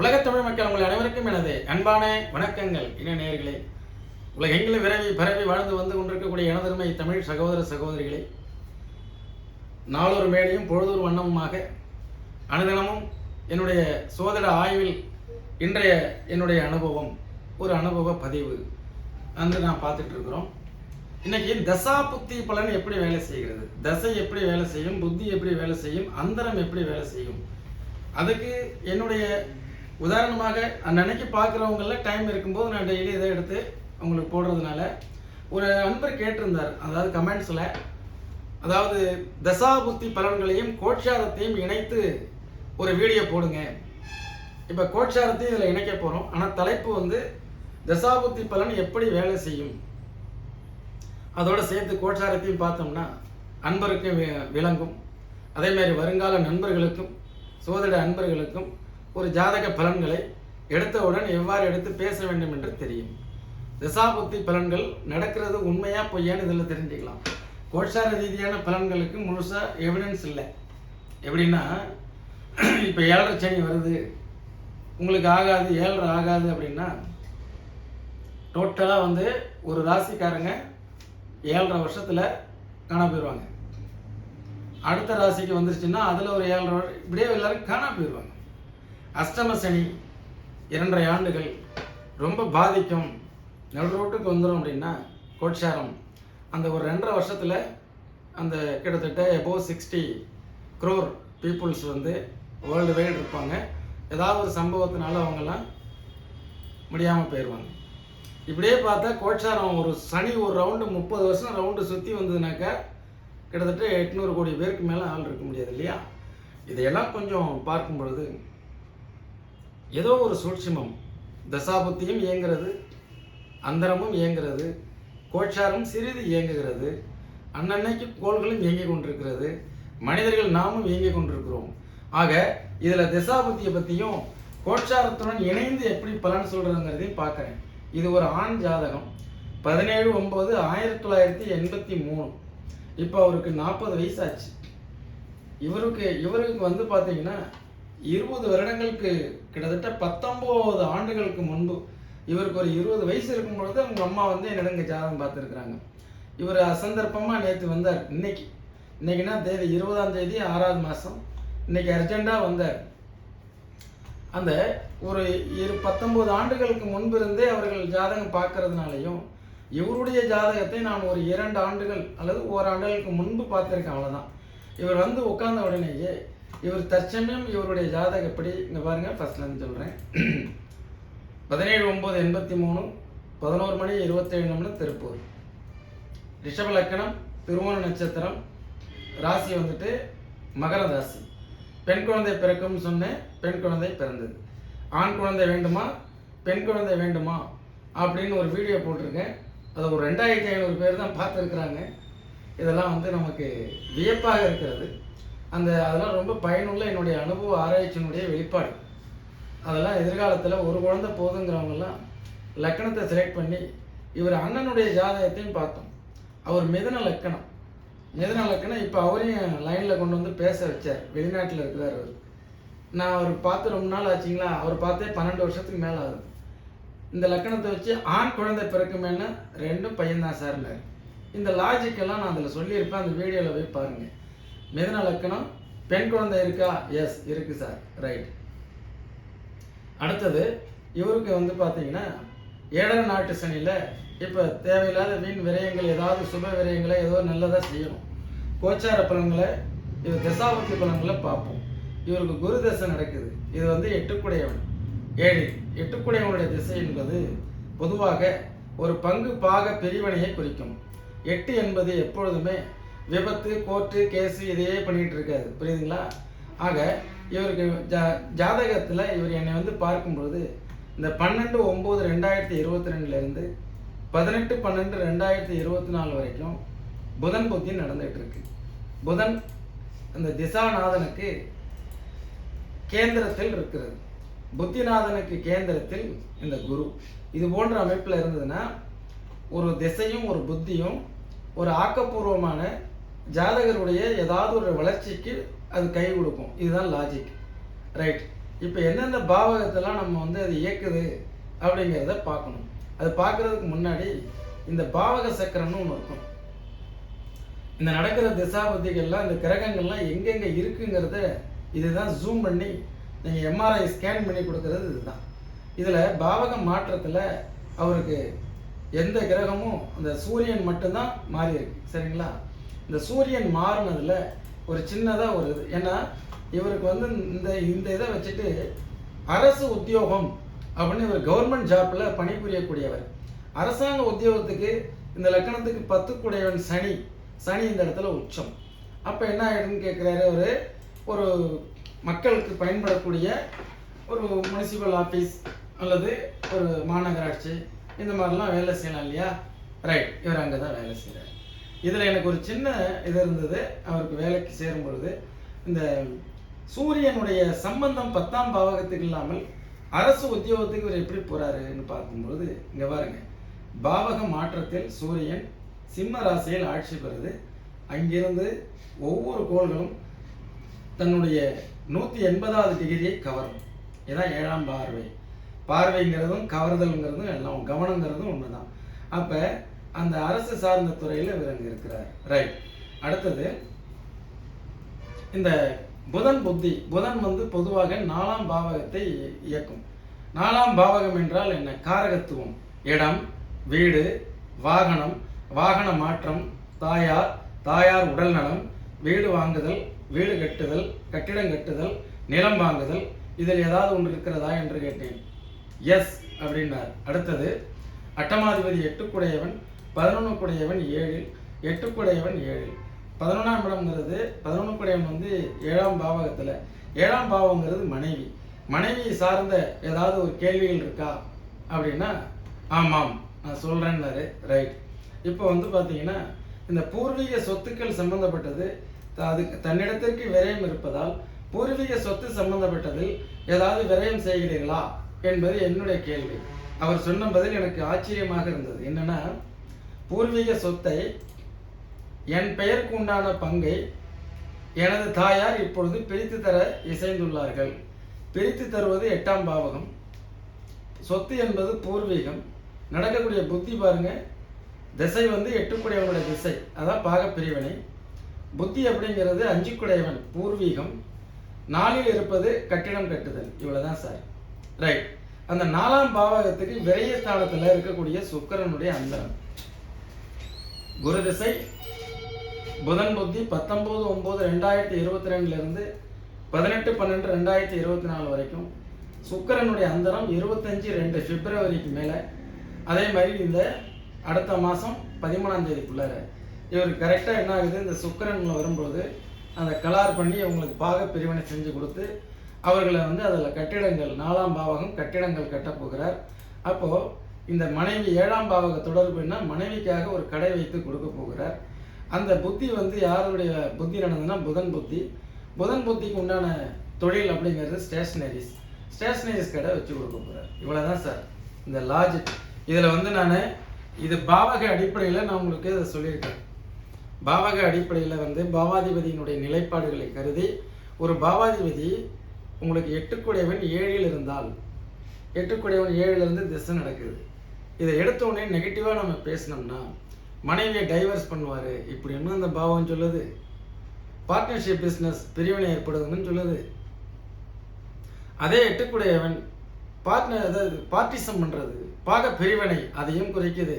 உலகத் தமிழ் மக்கள் உங்கள் அனைவருக்கும் எனது அன்பான வணக்கங்கள். இன நேர்களே உலகெங்கிலும் விரவி பரவி வாழ்ந்து வந்து கொண்டிருக்கக்கூடிய எனதருமை தமிழ் சகோதர சகோதரிகளே நாளொரு மேடையும் பொழுதொரு வண்ணமுமாக அனுதினமும் என்னுடைய சோதர ஆய்வில் இன்றைய என்னுடைய அனுபவம் ஒரு அனுபவ பதிவு வந்து நான் பார்த்துட்டு இருக்கிறோம். இன்னைக்கு தசா புத்தி பலன் எப்படி வேலை செய்கிறது? தசை எப்படி வேலை செய்யும்? புத்தி எப்படி வேலை செய்யும்? அந்தரம் எப்படி வேலை செய்யும்? அதுக்கு என்னுடைய உதாரணமாக அன்னன்னைக்கு பார்க்குறவங்கள டைம் இருக்கும்போது நான் டெய்லி இதை எடுத்து உங்களுக்கு போடுறதுனால ஒரு நண்பர் கேட்டிருந்தார். அதாவது கமெண்ட்ஸில் அதாவது தசாபுத்தி பலன்களையும் கோட்சாரத்தையும் இணைத்து ஒரு வீடியோ போடுங்க. இப்போ கோட்சாரத்தையும் இதில் இணைக்க போகிறோம் ஆனால் தலைப்பு வந்து தசாபுத்தி பலன் எப்படி வேலை செய்யும்? அதோட சேர்த்து கோட்சாரத்தையும் பார்த்தோம்னா அன்பருக்கு வி- விளங்கும். அதேமாதிரி வருங்கால நண்பர்களுக்கும் சோதர அன்பர்களுக்கும் ஒரு ஜாதக பலன்களை எடுத்தவுடன் எவ்வாறு எடுத்து பேச வேண்டும் என்று தெரியும். திசாபுத்தி பலன்கள் நடக்கிறது உண்மையா பொய்யான்னு இதில் தெரிஞ்சுக்கலாம். கோட்சார ரீதியான பலன்களுக்கு முழுசாக எவிடன்ஸ் இல்லை. எப்படின்னா இப்போ ஏழரை சனி வருது. உங்களுக்கு ஆகாது ஏழரை ஆகாது அப்படின்னா டோட்டலாக வந்து ஒரு ராசிக்காரங்க ஏழரை வருஷத்தில் காணா போயிடுவாங்க அடுத்த ராசிக்கு வந்துருச்சுன்னா அதில் ஒரு ஏழரை வருஷம் இப்படியே எல்லாரும் காணா போயிடுவாங்க அஷ்டம சனி இரண்டரை ஆண்டுகள் ரொம்ப பாதிக்கும். நடு ரோட்டுக்கு வந்துடும் அப்படின்னா கோட்சாரம். அந்த ஒரு ரெண்டரை வருஷத்தில் அந்த கிட்டத்தட்ட எபோவ் சிக்ஸ்டி க்ரோர் பீப்புள்ஸ் வந்து வேர்ல்டு வைடு இருப்பாங்க. ஏதாவது ஒரு சம்பவத்தினால அவங்கெல்லாம் முடியாமல் போயிடுவாங்க இப்படியே பார்த்தா கோட்சாரம் ஒரு சனி ஒரு ரவுண்டு முப்பது வருஷம் ரவுண்டு சுற்றி வந்ததுனாக்கா கிட்டத்தட்ட எட்நூறு கோடி பேருக்கு மேலே ஆள் இருக்க முடியாது இல்லையா? இதையெல்லாம் கொஞ்சம் பார்க்கும் பொழுது ஏதோ ஒரு சூட்சிமம். தசாபுத்தியும் இயங்குறது அந்தரமும் இயங்குறது கோட்சாரம் சிறிது இயங்குகிறது அன்னன்னைக்கு கோள்களும் இயங்கிக் கொண்டிருக்கிறது மனிதர்கள் நாமும் இயங்கிக் கொண்டிருக்கிறோம். ஆக இதில் திசாபுத்தியை பற்றியும் கோட்சாரத்துடன் இணைந்து எப்படி பலன் சொல்கிறதுங்கிறதையும் பார்க்குறேன். இது ஒரு ஆண் ஜாதகம். பதினேழு ஒம்பது ஆயிரத்தி தொள்ளாயிரத்தி எண்பத்தி மூணு. இப்போ அவருக்கு நாற்பது வயசு ஆச்சு இவருக்கு இவருக்கு வந்து பார்த்தீங்கன்னா இருபது வருடங்களுக்கு கிட்டத்தட்ட பத்தொம்போது ஆண்டுகளுக்கு முன்பு இவருக்கு ஒரு இருபது வயசு இருக்கும் பொழுது அவங்க அம்மா வந்து என்னிடம் இங்கே ஜாதகம் பார்த்துருக்குறாங்க. இவர் அசந்தர்ப்பமாக நேற்று வந்தார். இன்னைக்கு. இன்னைக்குன்னா தேதி? இருபதாம் தேதி ஆறாவது மாதம் இன்னைக்கு அர்ஜெண்டாக வந்தார். அந்த ஒரு இரு பத்தொன்பது ஆண்டுகளுக்கு முன்பு இருந்தே அவர்கள் ஜாதகம் பார்க்கறதுனாலையும் இவருடைய ஜாதகத்தை நான் ஒரு இரண்டு ஆண்டுகள் அல்லது ஓராண்டுகளுக்கு முன்பு பார்த்துருக்கேன். அவ்வளோதான் இவர் வந்து உட்கார்ந்த உடனேயே இவர் தற்சமயம் இவருடைய ஜாதகப்படி இங்கே பாருங்க ஃபர்ஸ்ட்லேருந்து சொல்கிறேன் பதினேழு ஒம்பது எண்பத்தி மூணு பதினோரு மணி இருபத்தேழு நிமிடம் திருப்பூர். ரிஷப லக்கணம் திருவோண நட்சத்திரம் ராசி வந்துட்டு மகர ராசி. பெண் குழந்தை பிறக்கும்னு சொன்னேன் பெண் குழந்தை பிறந்தது. ஆண் குழந்தை வேண்டுமா? பெண் குழந்தை வேண்டுமா? அப்படின்னு ஒரு வீடியோ போட்டிருக்கேன். அதை ஒரு ரெண்டாயிரத்தி ஐநூறு பேர் தான் பார்த்துருக்குறாங்க. இதெல்லாம் வந்து நமக்கு வியப்பாக இருக்கிறது. அந்த அதெல்லாம் ரொம்ப பயனுள்ள என்னுடைய அனுபவ ஆராய்ச்சியினுடைய வெளிப்பாடு. அதெல்லாம் எதிர்காலத்தில் ஒரு குழந்தை போதுங்கிறவங்கெல்லாம் லக்கணத்தை செலக்ட் பண்ணி இவர் அண்ணனுடைய ஜாதகத்தையும் பார்த்தோம். அவர் மிதன லக்கணம். மிதன லக்கணம் இப்போ அவரையும் லைனில் கொண்டு வந்து பேச வச்சார். வெளிநாட்டில் இருக்கிறார் அவர். நான் அவர் பார்த்து ரொம்ப நாள் ஆச்சுங்களா? அவர் பார்த்தே பன்னெண்டு வருஷத்துக்கு மேலே ஆகுது. இந்த லக்கணத்தை வச்சு ஆண் குழந்தை பிறக்குமேன்னு ரெண்டும் பையன்தான் சார்னார் இந்த லாஜிக்கெல்லாம் நான் அதில் சொல்லியிருப்பேன். அந்த வீடியோவில் போய் பாருங்கள் மிதன லக்கணம் பெண் குழந்தை இருக்கா? எஸ் இருக்கு சார் ரைட் அடுத்தது இவருக்கு வந்து பார்த்தீங்கன்னா ஏழரை நாட்டு சனியில் இப்போ தேவையில்லாத வீண் விரயங்கள் ஏதாவது சுப விரயங்களை ஏதோ நல்லதாக செய்யணும். கோச்சார பலன்களை இது தசாபக்தி பலன்களை பார்ப்போம். இவருக்கு குரு தசை நடக்குது. இது வந்து எட்டுக்குடையவன். ஏழு எட்டுக்குடையவனுடைய திசை என்பது பொதுவாக ஒரு பங்கு பாக பிரிவினையை குறிக்கும். எட்டு என்பது எப்பொழுதுமே விபத்து கோர்ட்டு கேஸு இதையே பண்ணிட்டு இருக்காது புரியுதுங்களா? ஆக இவருக்கு ஜா ஜாதகத்தில் இவர் என்னை வந்து பார்க்கும்பொழுது இந்த பன்னெண்டு ஒம்பது ரெண்டாயிரத்தி இருபத்தி ரெண்டுலேருந்து பதினெட்டு பன்னெண்டு ரெண்டாயிரத்தி இருபத்தி நாலு வரைக்கும் புதன் புத்தி நடந்துகிட்டு இருக்கு புதன் அந்த திசாநாதனுக்கு கேந்திரத்தில் இருக்கிறது. புத்திநாதனுக்கு கேந்திரத்தில் இந்த குரு. இது போன்ற அமைப்பில் இருந்ததுன்னா ஒரு திசையும் ஒரு புத்தியும் ஒரு ஆக்கப்பூர்வமான ஜாதகருடைய ஏதாவது ஒரு வளர்ச்சிக்கு அது கை கொடுக்கும். இதுதான் லாஜிக் ரைட் இப்போ எந்தெந்த பாவகத்தெல்லாம் நம்ம வந்து அது இயக்குது அப்படிங்கிறத பார்க்கணும். அது பார்க்குறதுக்கு முன்னாடி இந்த பாவக சக்கரம்னு ஒன்று இருக்கும். இந்த நடக்கிற திசாபதிகள்லாம் இந்த கிரகங்கள்லாம் எங்கெங்கே இருக்குங்கிறத இதுதான் ஜூம் பண்ணி நீங்கள் எம்ஆர்ஐ ஸ்கேன் பண்ணி கொடுக்கறது இதுதான். இதில் பாவக மாற்றத்தில் அவருக்கு எந்த கிரகமும் அந்த சூரியன் மட்டும்தான் மாறி இருக்கு. சரிங்களா? இந்த சூரியன் மாறினதுல ஒரு சின்னதாக ஒரு இது. ஏன்னா இவருக்கு வந்து இந்த இந்த இதை வச்சுட்டு அரசு உத்தியோகம் அப்படின்னு இவர் கவர்மெண்ட் ஜாப்பில் பணிபுரியக்கூடியவர். அரசாங்க உத்தியோகத்துக்கு இந்த லக்கணத்துக்கு பத்துக்குடையவன் சனி. சனி இந்த இடத்துல உச்சம். அப்போ என்ன ஆகிடுன்னு கேட்குறாரு அவர்? ஒரு மக்களுக்கு பயன்படக்கூடிய ஒரு முனிசிபல் ஆஃபீஸ் அல்லது ஒரு மாநகராட்சி. இந்த மாதிரிலாம் வேலை செய்யலாம் இல்லையா? ரைட் இவர் அங்கே தான் வேலை செய்கிறார் இதில் எனக்கு ஒரு சின்ன இது இருந்தது. அவருக்கு வேலைக்கு சேரும் பொழுது இந்த சூரியனுடைய சம்பந்தம் பத்தாம் பாவகத்துக்கு இல்லாமல் அரசு உத்தியோகத்துக்கு இவர் எப்படி போறாருன்னு பார்க்கும்பொழுது இங்க பாருங்க. பாவக மாற்றத்தில் சூரியன் சிம்ம ராசியில் ஆட்சி பெறுது. அங்கிருந்து ஒவ்வொரு கோள்களும் தன்னுடைய நூற்றி எண்பதாவது டிகிரியை கவரும். இதான் ஏழாம் பார்வை. பார்வைங்கிறதும் கவர்தல்ங்கிறதும் எல்லாம் கவனங்கிறதும் ஒன்று தான் அப்போ அந்த அரசு சார்ந்த துறையில் இவர் இருக்கிறார். ரைட் அடுத்தது இந்த புதன் புத்தி புதன் வந்து பொதுவாக நாலாம் பாவகத்தை இயக்கும். நாலாம் பாவகம் என்றால் என்ன? காரகத்துவம். இடம் வீடு வாகனம் வாகன மாற்றம் தாயார் தாயார் உடல் நலம் வீடு வாங்குதல் வீடு கட்டுதல் கட்டிடம் கட்டுதல் நிலம் வாங்குதல் இதில் ஏதாவது ஒன்று இருக்கிறதா என்று கேட்டேன். எஸ் அப்படின்னார். அடுத்தது அட்டமாதிபதி எட்டுக்குடையவன் பதினொன்றுக்குடையவன் ஏழில் எட்டுக்குடையவன் ஏழில். பதினொன்றாம் இடம்ங்கிறது பதினொன்றுக்குடையவன் வந்து ஏழாம் பாவகத்தில். ஏழாம் பாவங்கிறது மனைவி. மனைவி சார்ந்த ஏதாவது ஒரு கேள்விகள் இருக்கா? அப்படின்னா ஆமாம் நான் சொல்கிறேன்னாரு ரைட் இப்போ வந்து பார்த்தீங்கன்னா இந்த பூர்வீக சொத்துக்கள் சம்பந்தப்பட்டது த- அது தன்னிடத்திற்கு விரயம் இருப்பதால் பூர்வீக சொத்து சம்பந்தப்பட்டதில் ஏதாவது விரயம் செய்கிறீர்களா என்பது என்னுடைய கேள்வி. அவர் சொன்ன பதில் எனக்கு ஆச்சரியமாக இருந்தது. என்னன்னா பூர்வீக சொத்தை என் பெயருக்கு உண்டான பங்கை எனது தாயார் இப்பொழுது பிரித்து தர இசைந்துள்ளார்கள். பிரித்து தருவது எட்டாம் பாவகம். சொத்து என்பது பூர்வீகம். நடக்கக்கூடிய புத்தி பாருங்க. திசை வந்து எட்டுக்குடையவனுடைய திசை. அதான் பாக பிரிவினை. புத்தி அப்படிங்கிறது அஞ்சுக்குடையவன் பூர்வீகம். நாளில் இருப்பது கட்டிடம் கட்டுதல். இவ்வளோதான் சார் ரைட் அந்த நாலாம் பாவகத்துக்கு விரயஸ்தானத்துல இருக்கக்கூடிய சுக்கரனுடைய அந்தரம் குரு திசை புதன் புத்தி பத்தொம்போது ஒம்பது ரெண்டாயிரத்தி இருபத்தி ரெண்டுலேருந்து பதினெட்டு பன்னெண்டு ரெண்டாயிரத்தி இருபத்தி நாலு வரைக்கும் சுக்கிரனுடைய அந்தரம் இருபத்தஞ்சி ரெண்டு பிப்ரவரிக்கு மேலே. அதே மாதிரி இந்த அடுத்த மாதம் பதிமூணாம் தேதிக்குள்ளார. இவர் கரெக்டாக என்ன ஆகுது? இந்த சுக்கிரன்ல வரும்போது அந்த கலார் பண்ணி அவங்களுக்கு பாக பிரிவினை செஞ்சு கொடுத்து அவர்களை வந்து அதில் கட்டிடங்கள் நாலாம் பாவகம் கட்டிடங்கள் கட்டப்போகிறார் அப்போது இந்த மனைவி ஏழாம் பாவக தொடர்புன்னா மனைவிக்காக ஒரு கடை வைத்து கொடுக்க போகிறார். அந்த புத்தி வந்து யாருடைய புத்தி நடந்ததுன்னா புதன் புத்தி. புதன் புத்திக்கு உண்டான தொழில் அப்படிங்கிறது ஸ்டேஷ்னரிஸ் ஸ்டேஷ்னரிஸ் கடை வச்சு கொடுக்க போகிறார் இவ்வளோதான் சார் இந்த லாஜிக் இதில் வந்து நான் இது பாவக அடிப்படையில் நான் உங்களுக்கு இதை சொல்லியிருக்கேன். பாவக அடிப்படையில் வந்து பாவாதிபதியினுடைய நிலைப்பாடுகளை கருதி ஒரு பாவாதிபதி உங்களுக்கு எட்டுக்குடையவன் ஏழில் இருந்தால் எட்டுக்குடையவன் ஏழிலிருந்து திசை நடக்குது. இதை எடுத்த உடனே நெகட்டிவாக நம்ம பேசினோம்னா மனைவியை டைவர்ஸ் பண்ணுவார். இப்படின்னு அந்த பாவம் சொல்லுது? பார்ட்னர்ஷிப் பிஸ்னஸ் பிரிவினை ஏற்படுதுன்னு சொல்லுது. அதே எட்டுக்குடையவன் பார்ட்னர் அதாவது பார்ட்டிசம் பண்ணுறது பாக பிரிவினை அதையும் குறைக்குது.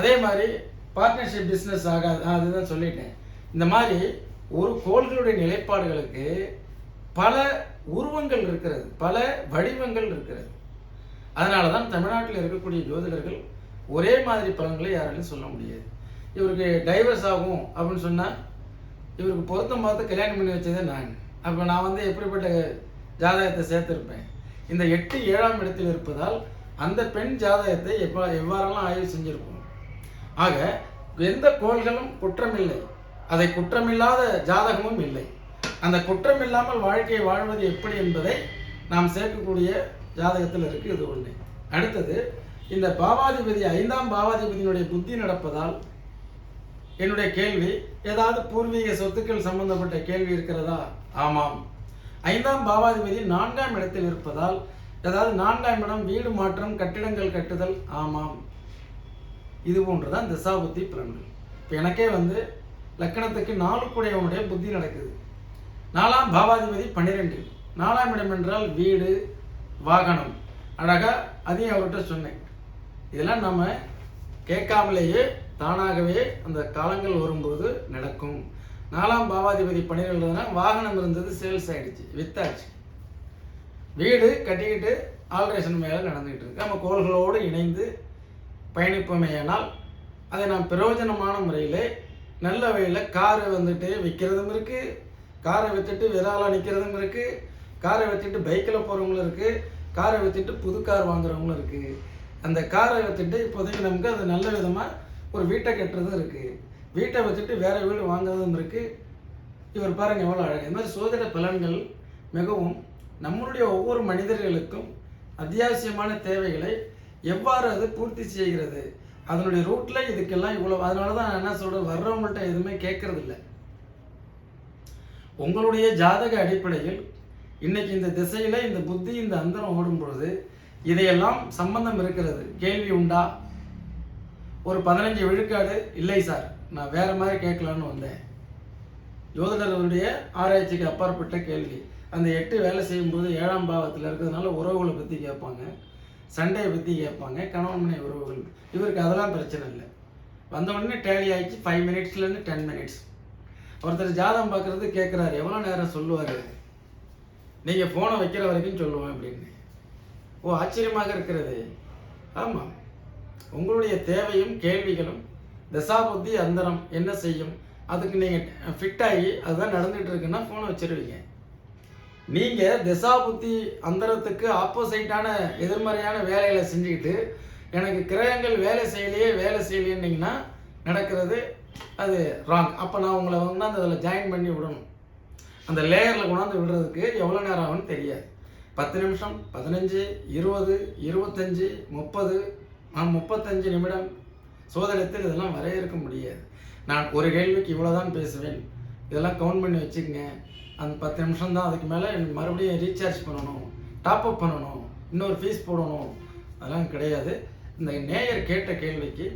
அதே மாதிரி பார்ட்னர்ஷிப் பிஸ்னஸ் ஆகாது அதுதான் சொல்லிட்டேன். இந்த மாதிரி ஒரு கோள்களுடைய நிலைப்பாடுகளுக்கு பல உருவங்கள் இருக்கிறது பல வடிவங்கள் இருக்கிறது. அதனால தான் தமிழ்நாட்டில் இருக்கக்கூடிய ஜோதிடர்கள் ஒரே மாதிரி பலன்களை யாராலையும் சொல்ல முடியாது. இவருக்கு டைவர்ஸ் ஆகும் அப்படின்னு சொன்னால் இவருக்கு பொருத்தம் பார்த்து கல்யாணம் பண்ணி வச்சதே நான். அப்போ நான் வந்து எப்படிப்பட்ட ஜாதகத்தை சேர்த்துருப்பேன்? இந்த எட்டு ஏழாம் இடத்தில் இருப்பதால் அந்த பெண் ஜாதகத்தை எப்ப எவ்வாறெல்லாம் ஆய்வு செஞ்சுருக்கும்? ஆக எந்த கோள்களும் குற்றமில்லை. அதை குற்றமில்லாத ஜாதகமும் இல்லை. அந்த குற்றமில்லாமல் வாழ்க்கையை வாழ்வது எப்படி என்பதை நாம் சேர்க்கக்கூடிய ஜாதகத்தில் இருக்கு இது ஒன்று அடுத்தது இந்த பாவாதிபதி ஐந்தாம் பாவாதிபதியினுடைய புத்தி நடப்பதால் என்னுடைய கேள்வி ஏதாவது பூர்வீக சொத்துக்கள் சம்பந்தப்பட்ட கேள்வி இருக்கிறதா? ஆமாம். ஐந்தாம் பாவாதிபதி நான்காம் இடத்தில் இருப்பதால் ஏதாவது நான்காம் இடம் வீடு மாற்றம் கட்டிடங்கள் கட்டுதல் ஆமாம். இது போன்றுதான் திசாபுத்தி பலன்கள். இப்போ எனக்கே வந்து லக்கணத்துக்கு நாலுக்குடையவனுடைய புத்தி நடக்குது. நாலாம் பாவாதிபதி பன்னிரெண்டு நாலாம் இடம் என்றால் வீடு வாகனம். அழகாக அதையும் அவர்கிட்ட சொன்னேன். இதெல்லாம் நம்ம கேட்காமலேயே தானாகவே அந்த காலங்கள் வரும்போது நடக்கும். நாலாம் பாவாதிபதி பன்னிரெண்டுனா வாகனம் இருந்தது சேல்ஸ் ஆகிடுச்சு வித்தாச்சு. வீடு கட்டிக்கிட்டு ஆல்ட்ரேஷன் மேலே நடந்துகிட்டு இருக்கு. நம்ம கோள்களோடு இணைந்து பயணிப்போமேயானால் அதை நாம் பிரயோஜனமான முறையில் நல்ல வழியில் காரை வந்துட்டு விற்கிறதும் இருக்குது காரை விற்றுட்டு விராலாக நிற்கிறதும் இருக்குது காரை விற்றுட்டு பைக்கில் போகிறவங்களும் இருக்குது காரை விற்றுட்டு புது கார் வாங்குறவங்களும் இருக்குது அந்த காரை விற்றுட்டு இப்போதைக்கு நமக்கு அது நல்ல விதமாக ஒரு வீட்டை கட்டுறதும் இருக்குது வீட்டை வச்சுட்டு வேற வீடு வாங்குறதும் இருக்குது இவர் பாருங்க எவ்வளோ அழகு. இந்த மாதிரி சோதனை பலன்கள் மிகவும் நம்மளுடைய ஒவ்வொரு மனிதர்களுக்கும் அத்தியாவசியமான தேவைகளை எவ்வாறு அது பூர்த்தி செய்கிறது? அதனுடைய ரூட்டில் இதுக்கெல்லாம் இவ்வளோ அதனால தான் நான் என்ன சொல்கிறேன் வர்றவங்கள்ட்ட எதுவுமே கேட்கறதில்ல. உங்களுடைய ஜாதக அடிப்படையில் இன்னைக்கு இந்த திசையில இந்த புத்தி இந்த அந்தரம் ஓடும் பொழுது இதையெல்லாம் சம்பந்தம் இருக்கிறது. கேள்வி உண்டா? ஒரு பதினஞ்சு விழுக்காடு இல்லை சார். நான் வேற மாதிரி கேட்கலான்னு வந்தேன். ஜோதிடர்களுடைய ஆராய்ச்சிக்கு அப்பாற்பட்ட கேள்வி. அந்த எட்டு வேலை செய்யும்போது ஏழாம் பாவத்தில் இருக்கிறதுனால உறவுகளை பற்றி கேட்பாங்க. சண்டையை பற்றி கேட்பாங்க. கணவன் மனை உறவுகள். இவருக்கு அதெல்லாம் பிரச்சனை இல்லை. வந்த உடனே டேலி ஆகிடுச்சு ஃபைவ் மினிட்ஸ்லேருந்து டென் மினிட்ஸ் ஒருத்தர் ஜாதகம் பார்க்குறது கேட்குறாரு. எவ்வளோ நேரம் சொல்லுவார்? நீங்கள் ஃபோனை வைக்கிற வரைக்கும் சொல்லுவேன் அப்படின்னு. ஓ ஆச்சரியமாக இருக்கிறது. ஆமாம் உங்களுடைய தேவையும் கேள்விகளும் தசாபுத்தி அந்தரம் என்ன செய்யும்? அதுக்கு நீங்கள் ஃபிட் ஆகி அதுதான் நடந்துகிட்டு இருக்குன்னா ஃபோனை வச்சிருவீங்க. நீங்கள் திசாபுத்தி அந்தரத்துக்கு ஆப்போசிட்டான எதிர்மறையான வேலையில் செஞ்சுக்கிட்டு எனக்கு கிரகங்கள் வேலை செய்யலையே வேலை செய்யலையேன்னிங்கன்னா நடக்கிறது அது ராங் அப்போ நான் உங்களை கொண்டாந்து அதில் ஜாயின் பண்ணி விடணும். அந்த லேயரில் கொண்டாந்து விடுறதுக்கு எவ்வளோ நேரம் ஆகும்னு தெரியாது. பத்து நிமிஷம் பதினஞ்சு இருபது இருபத்தஞ்சி முப்பது முப்பத்தஞ்சு நிமிடம் சோதனத்தில் இதெல்லாம் வரையறுக்க முடியாது. நான் ஒரு கேள்விக்கு இவ்வளோ தான் பேசுவேன். இதெல்லாம் கவுண்ட் பண்ணி வச்சுக்கங்க. அந்த பத்து நிமிஷம் தான் அதுக்கு மேலே எனக்கு மறுபடியும் ரீசார்ஜ் பண்ணணும் டாப் அப் பண்ணணும் இன்னொரு ஃபீஸ் போடணும். அதெல்லாம் கிடையாது. இந்த நேயர் கேட்ட கேள்விக்கு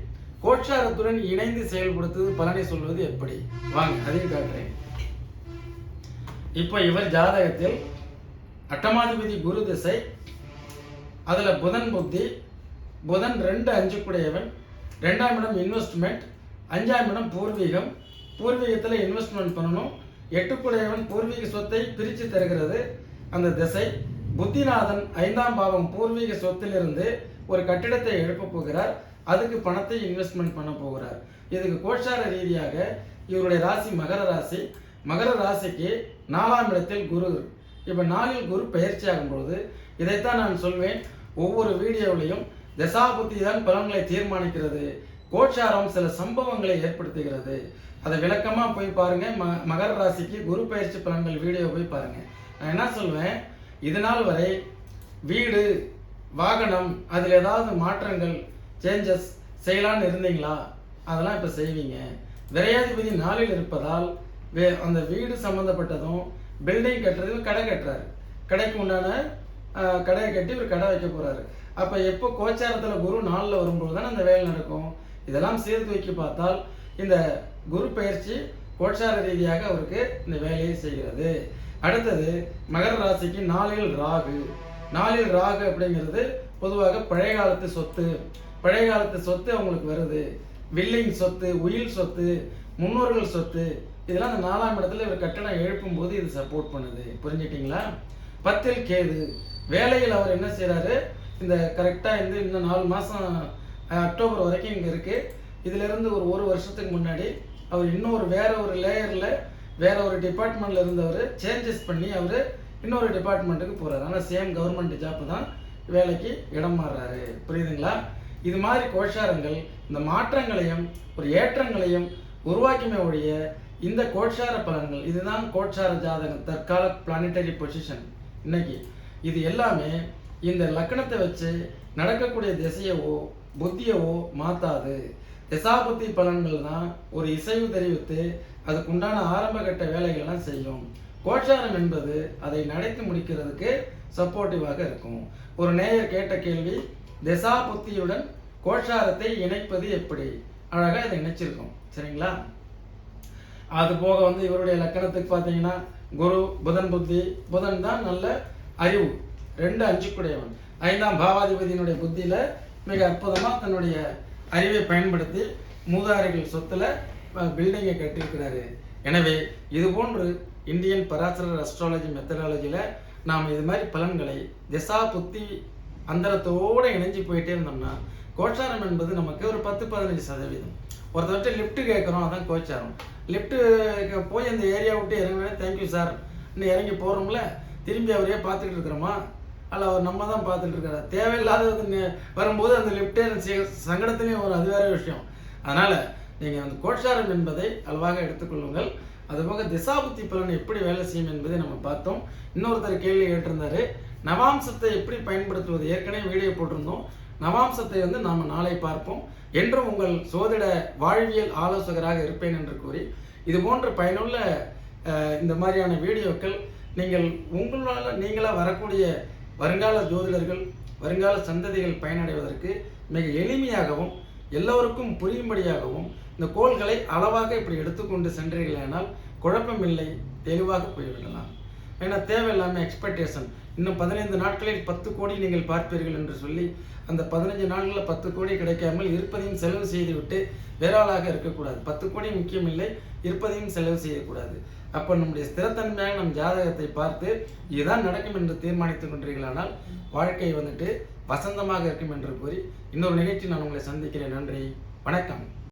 கோட்சாரத்துடன் இணைந்து செயல்படுத்துவது பலனை சொல்வது எப்படி? வாங்க அதையும் காட்டுறேன். இப்போ இவர் ஜாதகத்தில் அட்டமாதிபதி குரு திசை அதில் புதன் புத்தி புதன் ரெண்டு அஞ்சு கூடையவன் ரெண்டாம் இடம் இன்வெஸ்ட்மெண்ட் அஞ்சாம் இடம் பூர்வீகம். பூர்வீகத்தில் இன்வெஸ்ட்மெண்ட் பண்ணணும். எட்டுக்குடையவன் பூர்வீக சொத்தை பிரித்து தருகிறது. அந்த திசை புத்திநாதன் ஐந்தாம் பாவம் பூர்வீக சொத்திலிருந்து ஒரு கட்டிடத்தை எழுப்ப போகிறார். அதுக்கு பணத்தை இன்வெஸ்ட்மெண்ட் பண்ண போகிறார். இதுக்கு கோட்சார ரீதியாக இவருடைய ராசி மகர ராசி. மகர ராசிக்கு நாலாம் இடத்தில் குரு. இப்போ நாளில் குரு பயிற்சி ஆகும்போது இதைத்தான் நான் சொல்வேன். ஒவ்வொரு வீடியோவிலையும் தசாபுத்தி தான் பலன்களை தீர்மானிக்கிறது. கோட்சாரம் சில சம்பவங்களை ஏற்படுத்துகிறது. அதை விளக்கமாக போய் பாருங்கள் ம மகர ராசிக்கு குரு பயிற்சி பலன்கள் வீடியோ போய் பாருங்கள் நான் என்ன சொல்வேன்? இது நாள் வரை வீடு வாகனம் அதில் ஏதாவது மாற்றங்கள் சேஞ்சஸ் செய்யலான்னு இருந்தீங்களா? அதெல்லாம் இப்போ செய்வீங்க. விரையாதிபதி நாளில் இருப்பதால் வே அந்த வீடு சம்மந்தப்பட்டதும் பில்டிங் கட்டுறதும் கடை கட்டுறாரு. கடைக்கு உண்டான கடையை கட்டி ஒரு கடை வைக்க போகிறாரு அப்போ எப்போ கோச்சாரத்தில் குரு நாளில் வரும்போது தானே அந்த வேலை நடக்கும்? இதெல்லாம் சேர்த்து வைக்க பார்த்தால் இந்த குரு பயிற்சி கோட்சார ரீதியாக அவருக்கு இந்த வேலையை செய்கிறது. அடுத்தது மகர ராசிக்கு நாளில் ராகு. நாளில் ராகு அப்படிங்கிறது பொதுவாக பழைய காலத்து சொத்து. பழைய காலத்து சொத்து அவங்களுக்கு வருது. வில்லிங் சொத்து உயில் சொத்து முன்னோர்கள் சொத்து இதெல்லாம் அந்த நாலாம் இடத்துல இவர் கட்டணம் எழுப்பும் போது இது சப்போர்ட் பண்ணுது. புரிஞ்சுக்கிட்டீங்களா பத்தில் கேது. வேலையில் அவர் என்ன செய்கிறாரு இந்த கரெக்டாக இருந்து இந்த நாலு மாதம் அக்டோபர் வரைக்கும் இங்கே இருக்குது இதிலிருந்து ஒரு ஒரு வருஷத்துக்கு முன்னாடி அவர் இன்னொரு வேற ஒரு லேயரில் வேற ஒரு டிபார்ட்மெண்ட்ல இருந்தவர் சேஞ்சஸ் பண்ணி அவர் இன்னொரு டிபார்ட்மெண்ட்டுக்கு போகிறார் ஆனால் சேம் கவர்மெண்ட் ஜாப் தான் வேலைக்கு இடம் மாறுறாரு. புரியுதுங்களா? இது மாதிரி கோஷாரங்கள் இந்த மாற்றங்களையும் ஒரு ஏற்றங்களையும் உருவாக்கிமே ஒழிய இந்த கோட்சார பலன்கள் இதுதான் கோட்சார ஜாதகம் தற்கால பிளானிட்டரி பொசிஷன் இன்னைக்கு இது எல்லாமே இந்த லக்கணத்தை வச்சு நடக்கக்கூடிய திசையவோ புத்தியவோ மாற்றாது திசாபுத்தி பலன்கள் தான் ஒரு இசைவு தெரிவித்து அதுக்குண்டான ஆரம்பகட்ட வேலைகள்லாம் செய்யும். கோட்சாரம் என்பது அதை நடத்தி முடிக்கிறதுக்கு சப்போர்ட்டிவாக இருக்கும். ஒரு நேயர் கேட்ட கேள்வி திசா புத்தியுடன் கோட்சாரத்தை இணைப்பது எப்படி? அழகாக இதை இணைச்சிருக்கோம். சரிங்களா? அது போக வந்து இவருடைய லக்கணத்துக்கு பார்த்தீங்கன்னா குரு புதன் புத்தி புதன் தான் நல்ல அறிவு. ரெண்டு அஞ்சுக்குடையவன். ஐந்தாம் பாவாதிபதியினுடைய புத்தியில மிக அற்புதமா தன்னுடைய அறிவை பயன்படுத்தி மூதாரிகள் சொத்துல பில்டிங்கை கட்டியிருக்கிறாரு. எனவே இது போன்று இந்தியன் பராசரர் அஸ்ட்ராலஜி மெத்தடாலஜியில் நாம் இது மாதிரி பலன்களை திசா புத்தி அந்தரத்தோடு இணைஞ்சு போயிட்டே இருந்தோம்னா கோச்சாரம் என்பது நமக்கு ஒரு பத்து பதினஞ்சு சதவீதம். ஒருத்தவர்கிட்ட லிஃப்ட் கேட்குறோம் அதான் கோச்சாரம். லிஃப்ட்டு போய் அந்த ஏரியா விட்டு இறங்கினே தேங்க்யூ சார் இன்னும் இறங்கி போகிறோம்ல திரும்பி அவரையே பார்த்துட்டு இருக்கிறோமா? அல்ல அவர் நம்ம தான் பார்த்துட்டு இருக்கிறார் தேவையில்லாதது வரும்போது அந்த லிஃப்டே சங்கடத்துலேயும் வரும். அது வேறு விஷயம். அதனால் நீங்கள் அந்த கோச்சாரம் என்பதை அளவாக எடுத்துக்கொள்ளுங்கள் அதுபோக திசாபுத்தி பலன் எப்படி வேலை செய்யும் என்பதை நம்ம பார்த்தோம். இன்னொருத்தர் கேள்வி கேட்டிருந்தாரு நவாம்சத்தை எப்படி பயன்படுத்துவது? ஏற்கனவே வீடியோ போட்டிருந்தோம். நவாம்சத்தை வந்து நாம் நாளை பார்ப்போம். என்றும் உங்கள் சோதிட வாழ்வியல் ஆலோசகராக இருப்பேன் என்று கூறி இது போன்ற பயனுள்ள இந்த மாதிரியான வீடியோக்கள் நீங்கள் உங்களால் நீங்களாக வரக்கூடிய வருங்கால ஜோதிடர்கள் வருங்கால சந்ததிகள் பயனடைவதற்கு மிக எளிமையாகவும் எல்லோருக்கும் புரியும்படியாகவும் இந்த கோள்களை அளவாக இப்படி எடுத்துக்கொண்டு சென்றீர்களானால் குழப்பமில்லை தெளிவாக போய்விடலாம். ஏன்னா தேவையில்லாமல் எக்ஸ்பெக்டேஷன் இன்னும் பதினைந்து நாட்களில் பத்து கோடி நீங்கள் பார்ப்பீர்கள் என்று சொல்லி அந்த பதினஞ்சு நாட்களில் பத்து கோடி கிடைக்காமல் இருப்பதையும் செலவு செய்துவிட்டு வேற ஆளாக இருக்கக்கூடாது. பத்து கோடி முக்கியமில்லை இருப்பதையும் செலவு செய்யக்கூடாது. அப்போ நம்முடைய ஸ்திரத்தன்மையாக நம் ஜாதகத்தை பார்த்து இதுதான் நடக்கும் என்று தீர்மானித்துக் கொண்டீர்களானால் வாழ்க்கை வந்துட்டு வசந்தமாக இருக்கும் என்று கூறி இன்னொரு நிகழ்ச்சி நான் உங்களை சந்திக்கிறேன். நன்றி. வணக்கம்.